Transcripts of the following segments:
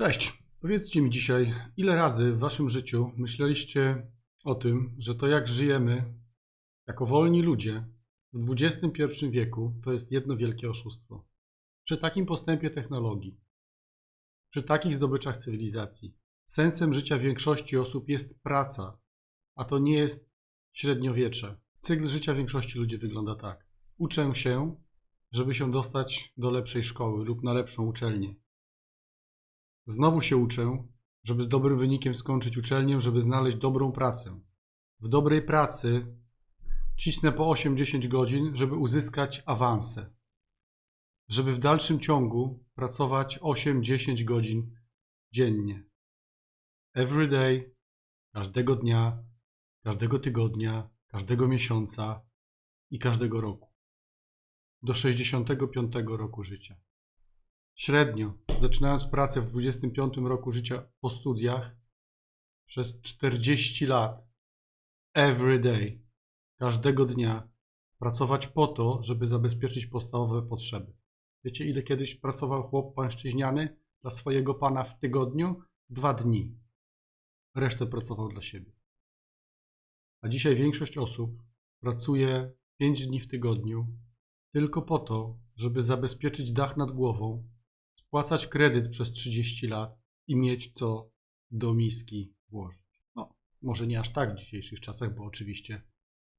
Cześć. Powiedzcie mi dzisiaj, ile razy w waszym życiu myśleliście o tym, że to jak żyjemy jako wolni ludzie w XXI wieku to jest jedno wielkie oszustwo. Przy takim postępie technologii, przy takich zdobyczach cywilizacji, sensem życia większości osób jest praca, a to nie jest średniowiecze. Cykl życia większości ludzi wygląda tak. Uczę się, żeby się dostać do lepszej szkoły lub na lepszą uczelnię. Znowu się uczę, żeby z dobrym wynikiem skończyć uczelnię, żeby znaleźć dobrą pracę. W dobrej pracy cisnę po 8-10 godzin, żeby uzyskać awanse. Żeby w dalszym ciągu pracować 8-10 godzin dziennie. Every day, każdego dnia, każdego tygodnia, każdego miesiąca i każdego roku. Do 65 roku życia. Średnio, zaczynając pracę w 25 roku życia po studiach, przez 40 lat, every day, każdego dnia, pracować po to, żeby zabezpieczyć podstawowe potrzeby. Wiecie, ile kiedyś pracował chłop pańszczyźniany dla swojego pana w tygodniu? Dwa dni. Resztę pracował dla siebie. A dzisiaj większość osób pracuje 5 dni w tygodniu tylko po to, żeby zabezpieczyć dach nad głową, spłacać kredyt przez 30 lat i mieć co do miski włożyć. No, może nie aż tak w dzisiejszych czasach, bo oczywiście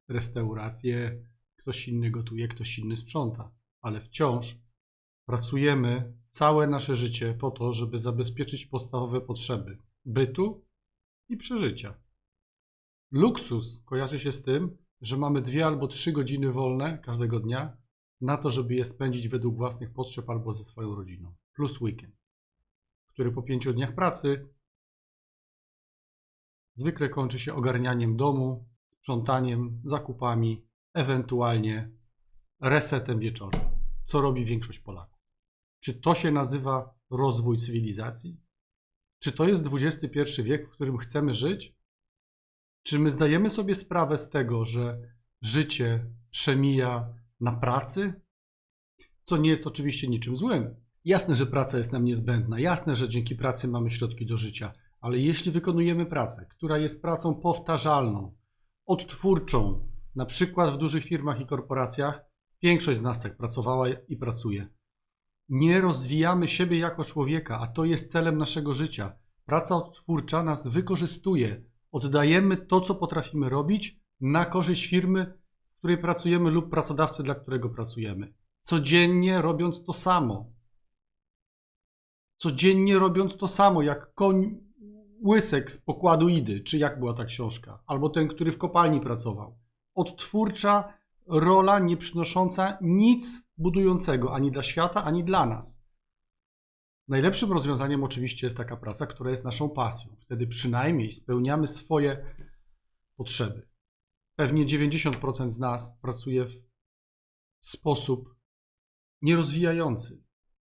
restauracje ktoś inny gotuje, ktoś inny sprząta, ale wciąż pracujemy całe nasze życie po to, żeby zabezpieczyć podstawowe potrzeby bytu i przeżycia. Luksus kojarzy się z tym, że mamy dwie albo trzy godziny wolne każdego dnia na to, żeby je spędzić według własnych potrzeb albo ze swoją rodziną, plus weekend, który po pięciu dniach pracy zwykle kończy się ogarnianiem domu, sprzątaniem, zakupami, ewentualnie resetem wieczorem, co robi większość Polaków. Czy to się nazywa rozwój cywilizacji? Czy to jest XXI wiek, w którym chcemy żyć? Czy my zdajemy sobie sprawę z tego, że życie przemija na pracy? Co nie jest oczywiście niczym złym. Jasne, że praca jest nam niezbędna, jasne, że dzięki pracy mamy środki do życia, ale jeśli wykonujemy pracę, która jest pracą powtarzalną, odtwórczą, na przykład w dużych firmach i korporacjach, większość z nas tak pracowała i pracuje. Nie rozwijamy siebie jako człowieka, a to jest celem naszego życia. Praca odtwórcza nas wykorzystuje. Oddajemy to, co potrafimy robić na korzyść firmy, w której pracujemy lub pracodawcy, dla którego pracujemy. Codziennie robiąc to samo. Codziennie robiąc to samo, jak koń łysek z pokładu Idy, czy jak była ta książka, albo ten, który w kopalni pracował. Odtwórcza rola nie przynosząca nic budującego ani dla świata, ani dla nas. Najlepszym rozwiązaniem oczywiście jest taka praca, która jest naszą pasją. Wtedy przynajmniej spełniamy swoje potrzeby. Pewnie 90% z nas pracuje w sposób nierozwijający,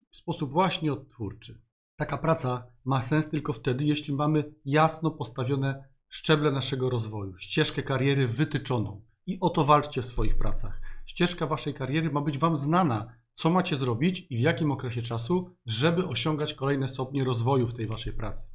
w sposób właśnie odtwórczy. Taka praca ma sens tylko wtedy, jeśli mamy jasno postawione szczeble naszego rozwoju, ścieżkę kariery wytyczoną. I o to walczcie w swoich pracach. Ścieżka waszej kariery ma być wam znana, co macie zrobić i w jakim okresie czasu, żeby osiągać kolejne stopnie rozwoju w tej waszej pracy.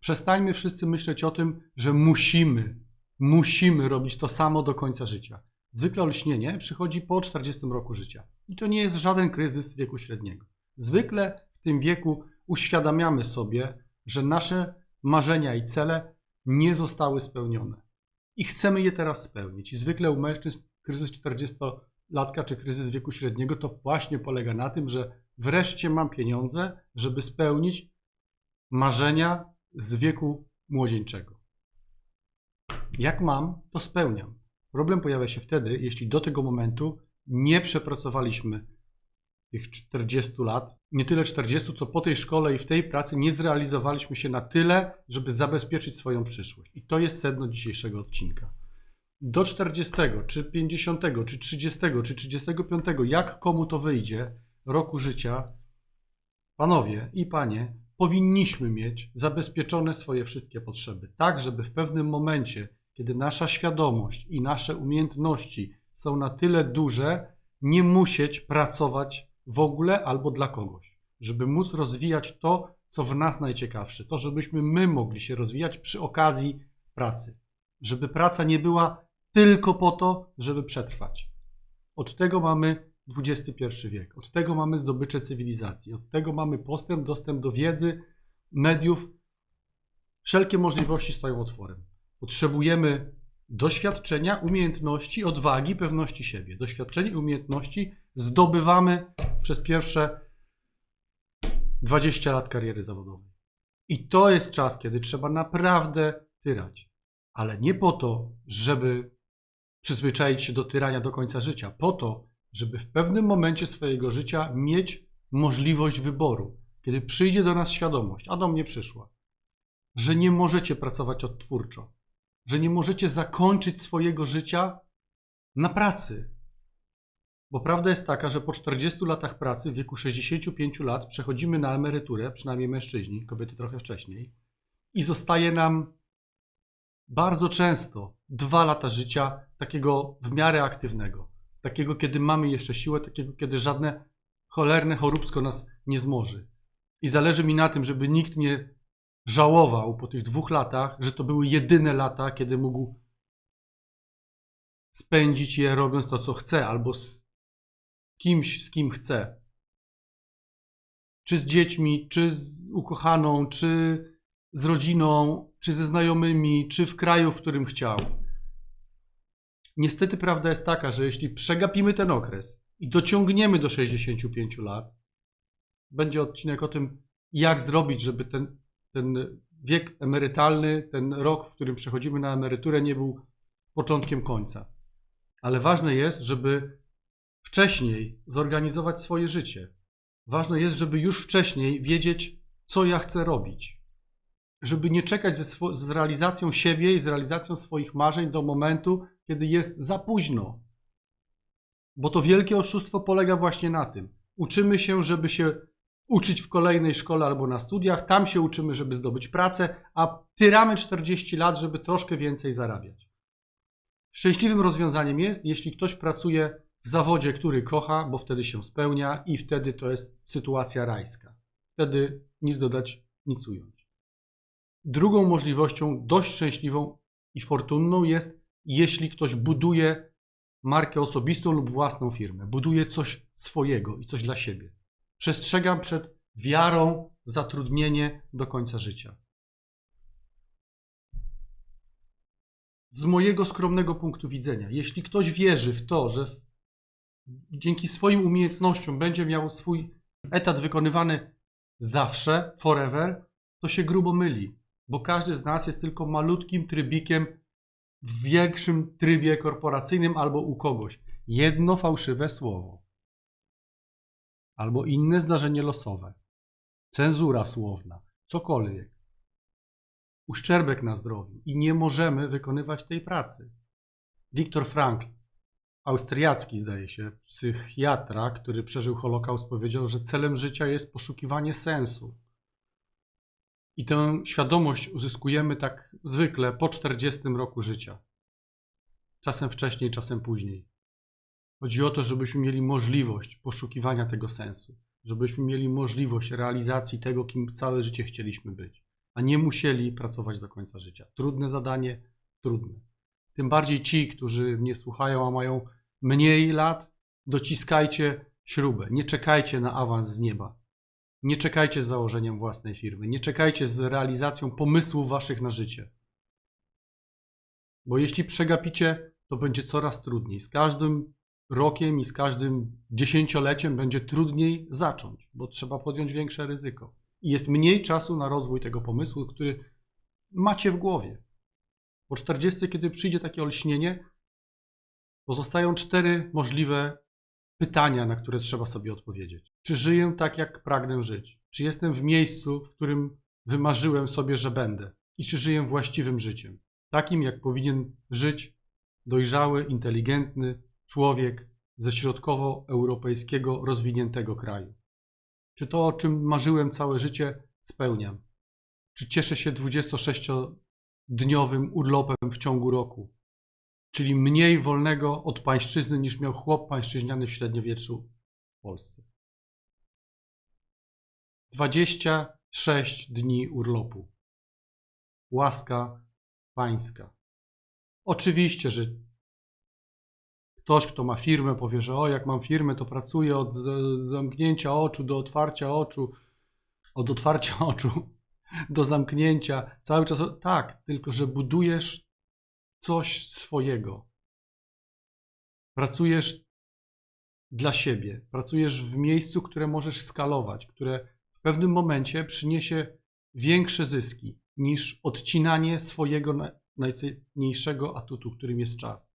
Przestańmy wszyscy myśleć o tym, że musimy, musimy robić to samo do końca życia. Zwykle olśnienie przychodzi po 40 roku życia. I to nie jest żaden kryzys wieku średniego. Zwykle w tym wieku uświadamiamy sobie, że nasze marzenia i cele nie zostały spełnione. I chcemy je teraz spełnić. I zwykle u mężczyzn kryzys 40-latka czy kryzys wieku średniego to właśnie polega na tym, że wreszcie mam pieniądze, żeby spełnić marzenia z wieku młodzieńczego. Jak mam, to spełniam. Problem pojawia się wtedy, jeśli do tego momentu nie przepracowaliśmy tych 40 lat, nie tyle 40, co po tej szkole i w tej pracy nie zrealizowaliśmy się na tyle, żeby zabezpieczyć swoją przyszłość. I to jest sedno dzisiejszego odcinka. Do 40, czy 50, czy 30, czy 35, jak komu to wyjdzie, roku życia, panowie i panie, powinniśmy mieć zabezpieczone swoje wszystkie potrzeby, tak żeby w pewnym momencie, kiedy nasza świadomość i nasze umiejętności są na tyle duże, nie musieć pracować w ogóle albo dla kogoś, żeby móc rozwijać to, co w nas najciekawsze, to żebyśmy my mogli się rozwijać przy okazji pracy. Żeby praca nie była tylko po to, żeby przetrwać. Od tego mamy XXI wiek, od tego mamy zdobycze cywilizacji, od tego mamy postęp, dostęp do wiedzy, mediów. Wszelkie możliwości stoją otworem. Potrzebujemy doświadczenia, umiejętności, odwagi, pewności siebie. Doświadczenie i umiejętności zdobywamy przez pierwsze 20 lat kariery zawodowej. I to jest czas, kiedy trzeba naprawdę tyrać. Ale nie po to, żeby przyzwyczaić się do tyrania do końca życia, po to, żeby w pewnym momencie swojego życia mieć możliwość wyboru. Kiedy przyjdzie do nas świadomość, a do mnie przyszła, że nie możecie pracować odtwórczo, że nie możecie zakończyć swojego życia na pracy. Bo prawda jest taka, że po 40 latach pracy, w wieku 65 lat, przechodzimy na emeryturę, przynajmniej mężczyźni, kobiety trochę wcześniej, i zostaje nam bardzo często dwa lata życia takiego w miarę aktywnego. Takiego, kiedy mamy jeszcze siłę, takiego, kiedy żadne cholerne choróbsko nas nie zmoży. I zależy mi na tym, żeby nikt nie żałował po tych dwóch latach, że to były jedyne lata, kiedy mógł spędzić je robiąc to, co chce, albo kimś, z kim chce. Czy z dziećmi, czy z ukochaną, czy z rodziną, czy ze znajomymi, czy w kraju, w którym chciał. Niestety prawda jest taka, że jeśli przegapimy ten okres i dociągniemy do 65 lat, będzie odcinek o tym, jak zrobić, żeby ten, ten wiek emerytalny, ten rok, w którym przechodzimy na emeryturę, nie był początkiem końca. Ale ważne jest, żeby wcześniej zorganizować swoje życie. Ważne jest, żeby już wcześniej wiedzieć, co ja chcę robić. Żeby nie czekać ze, z realizacją siebie i z realizacją swoich marzeń do momentu, kiedy jest za późno. Bo to wielkie oszustwo polega właśnie na tym. Uczymy się, żeby się uczyć w kolejnej szkole albo na studiach, tam się uczymy, żeby zdobyć pracę, a tyramy 40 lat, żeby troszkę więcej zarabiać. Szczęśliwym rozwiązaniem jest, jeśli ktoś pracuje w zawodzie, który kocha, bo wtedy się spełnia i wtedy to jest sytuacja rajska. Wtedy nic dodać, nic ująć. Drugą możliwością, dość szczęśliwą i fortunną jest, jeśli ktoś buduje markę osobistą lub własną firmę, buduje coś swojego i coś dla siebie. Przestrzegam przed wiarą w zatrudnienie do końca życia. Z mojego skromnego punktu widzenia, jeśli ktoś wierzy w to, że dzięki swoim umiejętnościom będzie miał swój etat wykonywany zawsze, forever, to się grubo myli, bo każdy z nas jest tylko malutkim trybikiem w większym trybie korporacyjnym albo u kogoś. Jedno fałszywe słowo. Albo inne zdarzenie losowe, cenzura słowna, cokolwiek, uszczerbek na zdrowiu. I nie możemy wykonywać tej pracy. Wiktor Frankl, austriacki zdaje się, psychiatra, który przeżył Holokaust, powiedział, że celem życia jest poszukiwanie sensu. I tę świadomość uzyskujemy tak zwykle po 40 roku życia. Czasem wcześniej, czasem później. Chodzi o to, żebyśmy mieli możliwość poszukiwania tego sensu, żebyśmy mieli możliwość realizacji tego, kim całe życie chcieliśmy być, a nie musieli pracować do końca życia. Trudne zadanie, trudne. Tym bardziej ci, którzy mnie słuchają, a mają mniej lat, dociskajcie śrubę. Nie czekajcie na awans z nieba. Nie czekajcie z założeniem własnej firmy. Nie czekajcie z realizacją pomysłów waszych na życie. Bo jeśli przegapicie, to będzie coraz trudniej. Z każdym rokiem i z każdym dziesięcioleciem będzie trudniej zacząć, bo trzeba podjąć większe ryzyko. I jest mniej czasu na rozwój tego pomysłu, który macie w głowie. Po 40, kiedy przyjdzie takie olśnienie, pozostają cztery możliwe pytania, na które trzeba sobie odpowiedzieć. Czy żyję tak, jak pragnę żyć? Czy jestem w miejscu, w którym wymarzyłem sobie, że będę? I czy żyję właściwym życiem? Takim, jak powinien żyć dojrzały, inteligentny człowiek ze środkowoeuropejskiego, rozwiniętego kraju? Czy to, o czym marzyłem całe życie, spełniam? Czy cieszę się 26-dniowym urlopem w ciągu roku? Czyli mniej wolnego od pańszczyzny niż miał chłop pańszczyźniany w średniowieczu w Polsce. 20 6 dni urlopu. Łaska pańska. Oczywiście, że ktoś, kto ma firmę, powie, że o, jak mam firmę, to pracuję od zamknięcia oczu do otwarcia oczu, od otwarcia oczu do zamknięcia, cały czas. Tak, tylko że budujesz coś swojego. Pracujesz dla siebie, pracujesz w miejscu, które możesz skalować, które w pewnym momencie przyniesie większe zyski niż odcinanie swojego na- najcenniejszego atutu, którym jest czas.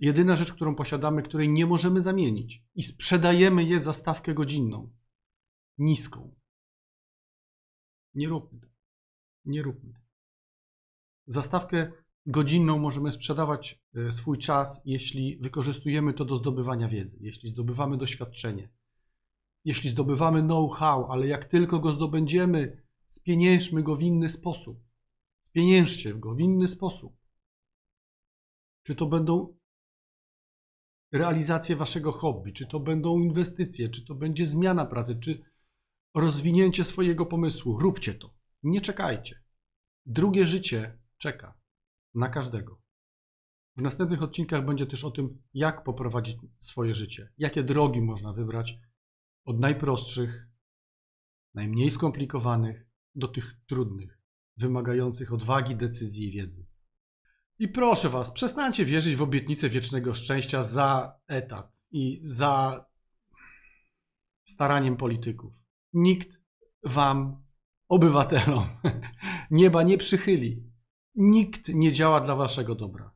Jedyna rzecz, którą posiadamy, której nie możemy zamienić i sprzedajemy je za stawkę godzinną, niską. Nie róbmy tego. Nie róbmy tego. Za stawkę godzinną możemy sprzedawać e, swój czas, jeśli wykorzystujemy to do zdobywania wiedzy, jeśli zdobywamy doświadczenie, jeśli zdobywamy know-how, ale jak tylko go zdobędziemy, spieniężmy go w inny sposób. Spieniężcie go w inny sposób. Czy to będą realizacje waszego hobby, czy to będą inwestycje, czy to będzie zmiana pracy, czy rozwinięcie swojego pomysłu. Róbcie to. Nie czekajcie. Drugie życie czeka na każdego. W następnych odcinkach będzie też o tym, jak poprowadzić swoje życie, jakie drogi można wybrać od najprostszych, najmniej skomplikowanych do tych trudnych, wymagających odwagi, decyzji i wiedzy. I proszę Was, przestańcie wierzyć w obietnicę wiecznego szczęścia za etat i za staraniem polityków. Nikt Wam, obywatelom, nieba nie przychyli. Nikt nie działa dla Waszego dobra.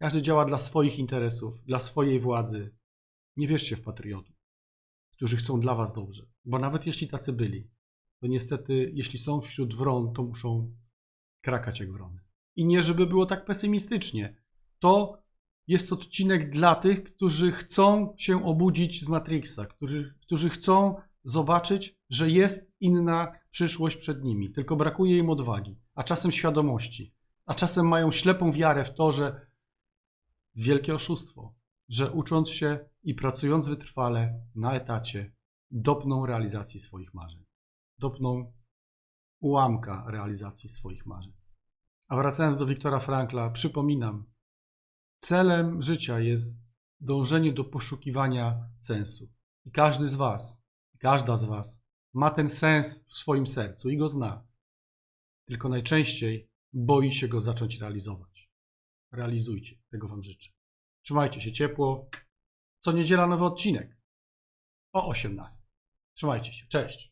Każdy działa dla swoich interesów, dla swojej władzy. Nie wierzcie w patriotów, którzy chcą dla Was dobrze, bo nawet jeśli tacy byli, to niestety, jeśli są wśród wron, to muszą krakać jak wrony. I nie, żeby było tak pesymistycznie. To jest odcinek dla tych, którzy chcą się obudzić z Matrixa, którzy, którzy chcą zobaczyć, że jest inna przyszłość przed nimi, tylko brakuje im odwagi, a czasem świadomości, a czasem mają ślepą wiarę w to, że wielkie oszustwo, że ucząc się i pracując wytrwale na etacie, dopną realizacji swoich marzeń, dopną ułamka realizacji swoich marzeń. A wracając do Wiktora Frankla, przypominam, celem życia jest dążenie do poszukiwania sensu. I każdy z Was, każda z Was ma ten sens w swoim sercu i go zna. Tylko najczęściej boi się go zacząć realizować. Realizujcie, tego Wam życzę. Trzymajcie się ciepło. Co niedziela nowy odcinek o 18. Trzymajcie się. Cześć.